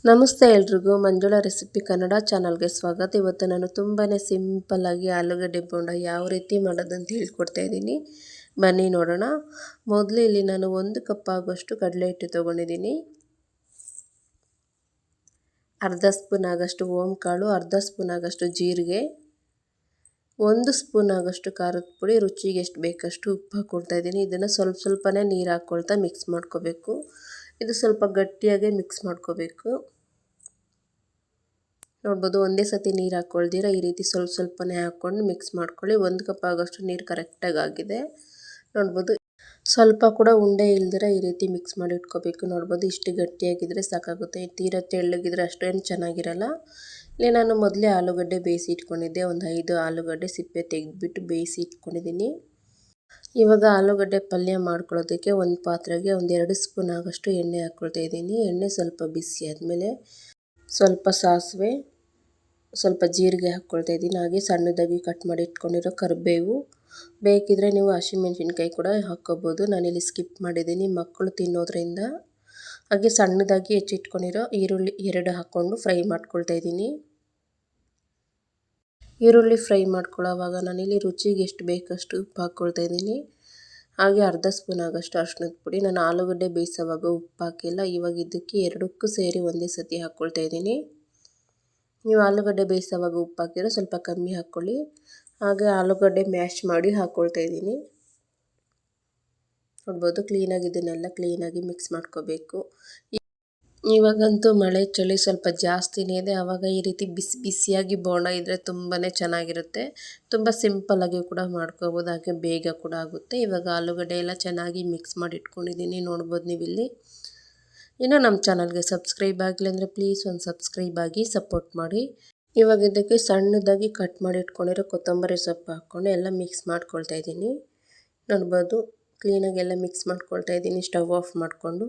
ನಮಸ್ತೆ ಎಲ್ರಿಗೂ, ಮಂಜುಳ ರೆಸಿಪಿ ಕನ್ನಡ ಚಾನಲ್ಗೆ ಸ್ವಾಗತ. ಇವತ್ತು ನಾನು ತುಂಬಾ ಸಿಂಪಲ್ಲಾಗಿ ಆಲೂಗಡ್ಡೆ ಬೋಂಡ ಯಾವ ರೀತಿ ಮಾಡೋದು ಅಂತ ಹೇಳ್ಕೊಡ್ತಾ ಇದ್ದೀನಿ. ಬನ್ನಿ ನೋಡೋಣ. ಮೊದಲು ಇಲ್ಲಿ ನಾನು ಒಂದು ಕಪ್ ಆಗುವಷ್ಟು ಕಡಲೆ ಹಿಟ್ಟು ತೊಗೊಂಡಿದ್ದೀನಿ. ಅರ್ಧ ಸ್ಪೂನ್ ಆಗೋಷ್ಟು ಓಮ್ ಕಾಳು ಅರ್ಧ ಸ್ಪೂನ್ ಆಗೋಷ್ಟು ಜೀರಿಗೆ, ಒಂದು ಸ್ಪೂನ್ ಆಗೋಷ್ಟು ಖಾರದ ಪುಡಿ, ರುಚಿಗೆ ಎಷ್ಟು ಬೇಕಷ್ಟು ಉಪ್ಪು ಹಾಕ್ಕೊಳ್ತಾ ಇದ್ದೀನಿ. ಇದನ್ನು ಸ್ವಲ್ಪ ಸ್ವಲ್ಪನೇ ನೀರು ಹಾಕ್ಕೊಳ್ತಾ ಮಿಕ್ಸ್ ಮಾಡ್ಕೋಬೇಕು. ಇದು ಸ್ವಲ್ಪ ಗಟ್ಟಿಯಾಗೆ ಮಿಕ್ಸ್ ಮಾಡ್ಕೋಬೇಕು. ನೋಡ್ಬೋದು ಒಂದೇ ಸತಿ ನೀರು ಹಾಕ್ಕೊಳ್ದಿರ ಈ ರೀತಿ ಸ್ವಲ್ಪ ಸ್ವಲ್ಪನೇ ಹಾಕ್ಕೊಂಡು ಮಿಕ್ಸ್ ಮಾಡ್ಕೊಳ್ಳಿ. ಒಂದು ಕಪ್ ಆಗೋಷ್ಟು ನೀರು ಕರೆಕ್ಟಾಗಿ ಆಗಿದೆ. ನೋಡ್ಬೋದು ಸ್ವಲ್ಪ ಕೂಡ ಉಂಡೆ ಇಲ್ದಿರ ಈ ರೀತಿ ಮಿಕ್ಸ್ ಮಾಡಿ ಇಟ್ಕೋಬೇಕು. ನೋಡ್ಬೋದು ಇಷ್ಟು ಗಟ್ಟಿಯಾಗಿದ್ದರೆ ಸಾಕಾಗುತ್ತೆ. ತೀರ ತೆಳ್ಳಗಿದ್ರೆ ಅಷ್ಟೇನು ಚೆನ್ನಾಗಿರಲ್ಲ. ಇಲ್ಲಿ ನಾನು ಮೊದಲೇ ಆಲೂಗಡ್ಡೆ ಬೇಯಿಸಿ ಇಟ್ಕೊಂಡಿದ್ದೆ. ಒಂದು ಐದು ಆಲೂಗಡ್ಡೆ ಸಿಪ್ಪೆ ತೆಗೆದುಬಿಟ್ಟು ಬೇಯಿಸಿ ಇಟ್ಕೊಂಡಿದ್ದೀನಿ ಇವಾಗ ಆಲೂಗಡ್ಡೆ ಪಲ್ಯ ಮಾಡ್ಕೊಳ್ಳೋದಕ್ಕೆ ಒಂದು ಪಾತ್ರೆಗೆ ಒಂದು ಎರಡು ಸ್ಪೂನ್ ಆಗೋಷ್ಟು ಎಣ್ಣೆ ಹಾಕ್ಕೊಳ್ತಾ ಇದ್ದೀನಿ. ಎಣ್ಣೆ ಸ್ವಲ್ಪ ಬಿಸಿ ಆದಮೇಲೆ ಸ್ವಲ್ಪ ಸಾಸಿವೆ, ಸ್ವಲ್ಪ ಜೀರಿಗೆ ಹಾಕ್ಕೊಳ್ತಾ ಇದ್ದೀನಿ. ಹಾಗೆ ಸಣ್ಣದಾಗಿ ಕಟ್ ಮಾಡಿ ಇಟ್ಕೊಂಡಿರೋ ಕರಿಬೇವು. ಬೇಕಿದ್ರೆ ನೀವು ಹಸಿಮೆಣ್ಸಿನ್ಕಾಯಿ ಕೂಡ ಹಾಕ್ಕೋಬೋದು. ನಾನಿಲ್ಲಿ ಸ್ಕಿಪ್ ಮಾಡಿದ್ದೀನಿ. ಮಕ್ಕಳು ತಿನ್ನೋದ್ರಿಂದ ಹಾಗೆ ಸಣ್ಣದಾಗಿ ಹೆಚ್ಚಿಟ್ಕೊಂಡಿರೋ ಈರುಳ್ಳಿ ಎರಡು ಹಾಕ್ಕೊಂಡು ಫ್ರೈ ಮಾಡ್ಕೊಳ್ತಾ ಇದ್ದೀನಿ. ಈರುಳ್ಳಿ ಫ್ರೈ ಮಾಡ್ಕೊಳ್ಳೋವಾಗ ನಾನಿಲ್ಲಿ ರುಚಿಗೆ ಎಷ್ಟು ಬೇಕಷ್ಟು ಉಪ್ಪು ಹಾಕ್ಕೊಳ್ತಾ ಇದ್ದೀನಿ. ಹಾಗೆ ಅರ್ಧ ಸ್ಪೂನ್ ಆಗೋಷ್ಟು ಅರ್ಶಿನದ ಪುಡಿ, ನಾನು ಆಲೂಗಡ್ಡೆ ಬೇಯಿಸೋವಾಗ ಉಪ್ಪು ಹಾಕಿಲ್ಲ. ಇವಾಗ ಇದಕ್ಕೆ ಎರಡಕ್ಕೂ ಸೇರಿ ಒಂದೇ ಸತಿ ಹಾಕ್ಕೊಳ್ತಾ ಇದ್ದೀನಿ. ನೀವು ಆಲೂಗಡ್ಡೆ ಬೇಯಿಸೋವಾಗ ಉಪ್ಪು ಹಾಕಿದ್ರೆ ಸ್ವಲ್ಪ ಕಮ್ಮಿ ಹಾಕ್ಕೊಳ್ಳಿ. ಹಾಗೆ ಆಲೂಗಡ್ಡೆ ಮ್ಯಾಶ್ ಮಾಡಿ ಹಾಕ್ಕೊಳ್ತಾ ಇದ್ದೀನಿ. ನೋಡ್ಬೋದು, ಕ್ಲೀನಾಗಿ ಇದನ್ನೆಲ್ಲ ಕ್ಲೀನಾಗಿ ಮಿಕ್ಸ್ ಮಾಡ್ಕೋಬೇಕು. ಇವಾಗಂತೂ ಮಳೆ ಚಳಿ ಸ್ವಲ್ಪ ಜಾಸ್ತಿನೇ ಇದೆ. ಆವಾಗ ಈ ರೀತಿ ಬಿಸಿ ಬಿಸಿಯಾಗಿ ಬೋಂಡ ಇದ್ದರೆ ತುಂಬಾ ಚೆನ್ನಾಗಿರುತ್ತೆ. ತುಂಬ ಸಿಂಪಲ್ಲಾಗಿ ಕೂಡ ಮಾಡ್ಕೋಬೋದು. ಹಾಗೆ ಬೇಗ ಕೂಡ ಆಗುತ್ತೆ. ಇವಾಗ ಆಲೂಗಡ್ಡೆ ಎಲ್ಲ ಚೆನ್ನಾಗಿ ಮಿಕ್ಸ್ ಮಾಡಿ ಇಟ್ಕೊಂಡಿದ್ದೀನಿ. ನೋಡ್ಬೋದು ನೀವು ಇಲ್ಲಿ ಇನ್ನು ನಮ್ಮ ಚಾನಲ್ಗೆ ಸಬ್ಸ್ಕ್ರೈಬ್ ಆಗಿಲ್ಲ ಅಂದರೆ ಪ್ಲೀಸ್ ಒಂದು ಸಬ್ಸ್ಕ್ರೈಬ್ ಆಗಿ ಸಪೋರ್ಟ್ ಮಾಡಿ. ಇವಾಗ ಇದಕ್ಕೆ ಸಣ್ಣದಾಗಿ ಕಟ್ ಮಾಡಿ ಇಟ್ಕೊಂಡಿರೋ ಕೊತ್ತಂಬರಿ ಸೊಪ್ಪು ಹಾಕ್ಕೊಂಡು ಎಲ್ಲ ಮಿಕ್ಸ್ ಮಾಡ್ಕೊಳ್ತಾ ಇದ್ದೀನಿ. ನೋಡ್ಬೋದು ಕ್ಲೀನಾಗಿ ಎಲ್ಲ ಮಿಕ್ಸ್ ಮಾಡ್ಕೊಳ್ತಾ ಇದ್ದೀನಿ. ಸ್ಟವ್ ಆಫ್ ಮಾಡಿಕೊಂಡು.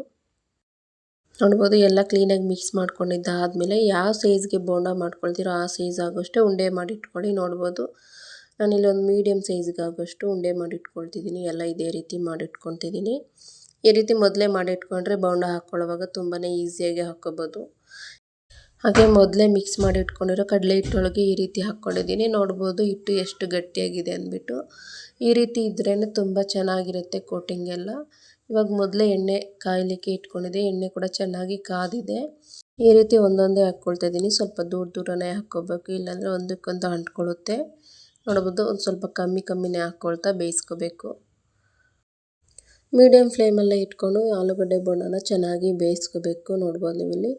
ನೋಡ್ಬೋದು ಎಲ್ಲ ಕ್ಲೀನಾಗಿ ಮಿಕ್ಸ್ ಮಾಡ್ಕೊಂಡಿದ್ದಾದಮೇಲೆ ಯಾವ ಸೈಜ್ಗೆ ಬೋಂಡ ಮಾಡ್ಕೊಳ್ತೀರೋ ಆ ಸೈಜ್ ಆಗೋಷ್ಟೇ ಉಂಡೆ ಮಾಡಿ ಇಟ್ಕೊಳ್ಳಿ ನೋಡ್ಬೋದು. ನಾನಿಲ್ಲಿ ಒಂದು ಮೀಡಿಯಮ್ ಸೈಜ್ಗೆ ಉಂಡೆ ಮಾಡಿ ಇಟ್ಕೊಳ್ತಿದ್ದೀನಿ ಎಲ್ಲ ಇದೇ ರೀತಿ ಮಾಡಿಟ್ಕೊತಿದ್ದೀನಿ ಈ ರೀತಿ ಮೊದಲೇ ಮಾಡಿಟ್ಕೊಂಡ್ರೆ ಬೋಂಡ ಹಾಕ್ಕೊಳ್ಳೋವಾಗ ತುಂಬಾ ಈಸಿಯಾಗಿ ಹಾಕ್ಕೋಬೋದು. ಹಾಗೆ ಮೊದಲೇ ಮಿಕ್ಸ್ ಮಾಡಿ ಇಟ್ಕೊಂಡಿರೋ ಕಡಲೆ ಹಿಟ್ಟೊಳಗೆ ಈ ರೀತಿ ಹಾಕ್ಕೊಂಡಿದ್ದೀನಿ. ನೋಡ್ಬೋದು ಹಿಟ್ಟು ಎಷ್ಟು ಗಟ್ಟಿಯಾಗಿದೆ ಅಂದ್ಬಿಟ್ಟು. ಈ ರೀತಿ ಇದ್ರೇ ತುಂಬ ಚೆನ್ನಾಗಿರುತ್ತೆ ಕೋಟಿಂಗ್ ಎಲ್ಲ. ಇವಾಗ ಮೊದಲೇ ಎಣ್ಣೆ ಕಾಯಲಿಕ್ಕೆ ಇಟ್ಕೊಂಡಿದ್ದೆ. ಎಣ್ಣೆ ಕೂಡ ಚೆನ್ನಾಗಿ ಕಾದಿದೆ. ಈ ರೀತಿ ಒಂದೊಂದೇ ಹಾಕ್ಕೊಳ್ತಾ ಇದ್ದೀನಿ. ಸ್ವಲ್ಪ ದೂರ ದೂರನೇ ಹಾಕ್ಕೋಬೇಕು. ಇಲ್ಲಾಂದರೆ ಒಂದಕ್ಕೊಂದು ಅಂಟ್ಕೊಳ್ಳುತ್ತೆ. ನೋಡ್ಬೋದು ಒಂದು ಸ್ವಲ್ಪ ಕಮ್ಮಿ ಕಮ್ಮಿನೇ ಹಾಕ್ಕೊಳ್ತಾ ಬೇಯಿಸ್ಕೋಬೇಕು. ಮೀಡಿಯಮ್ ಫ್ಲೇಮಲ್ಲೇ ಇಟ್ಕೊಂಡು ಆಲೂಗಡ್ಡೆ ಬೋಂಡನ ಚೆನ್ನಾಗಿ ಬೇಯಿಸ್ಕೋಬೇಕು. ನೋಡ್ಬೋದು ನೀವಿಲ್ಲಿ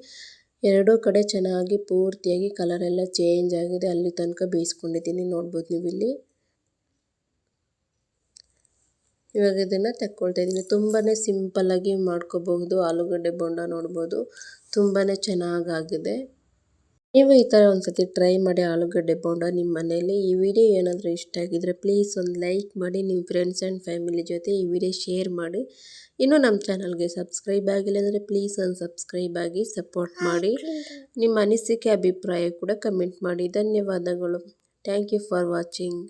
ಎರಡೂ ಕಡೆ ಚೆನ್ನಾಗಿ ಪೂರ್ತಿಯಾಗಿ ಕಲರೆಲ್ಲ ಚೇಂಜ್ ಆಗಿದೆ. ಅಲ್ಲಿ ತನಕ ಬೇಯಿಸ್ಕೊಂಡಿದ್ದೀನಿ. ನೋಡ್ಬೋದು ನೀವು ಇಲ್ಲಿ ಇವಾಗ ಇದನ್ನು ತಕ್ಕೊಳ್ತಾ ಇದ್ದೀನಿ. ತುಂಬಾ ಸಿಂಪಲ್ಲಾಗಿ ಮಾಡ್ಕೋಬಹುದು. ಆಲೂಗಡ್ಡೆ ಬೋಂಡ ನೋಡ್ಬೋದು. ತುಂಬಾ ಚೆನ್ನಾಗಾಗಿದೆ. ನೀವು ಈ ಥರ ಒಂದು ಸತಿ ಟ್ರೈ ಮಾಡಿ ಆಲೂಗಡ್ಡೆ ಬೋಂಡ ನಿಮ್ಮ ಮನೆಯಲ್ಲಿ. ಈ ವಿಡಿಯೋ ಏನಾದರೂ ಇಷ್ಟ ಆಗಿದ್ರೆ ಪ್ಲೀಸ್ ಒಂದು ಲೈಕ್ ಮಾಡಿ ನಿಮ್ಮ ಫ್ರೆಂಡ್ಸ್ ಆ್ಯಂಡ್ ಫ್ಯಾಮಿಲಿ ಜೊತೆ ಈ ವಿಡಿಯೋ ಶೇರ್ ಮಾಡಿ. ಇನ್ನೂ ನಮ್ಮ ಚಾನಲ್ಗೆ ಸಬ್ಸ್ಕ್ರೈಬ್ ಆಗಿಲ್ಲ ಅಂದರೆ ಪ್ಲೀಸ್ ಒಂದು ಸಬ್ಸ್ಕ್ರೈಬ್ ಆಗಿ ಸಪೋರ್ಟ್ ಮಾಡಿ. ನಿಮ್ಮ ಅನಿಸಿಕೆ, ಅಭಿಪ್ರಾಯ ಕೂಡ ಕಮೆಂಟ್ ಮಾಡಿ. ಧನ್ಯವಾದಗಳು. Thank you for watching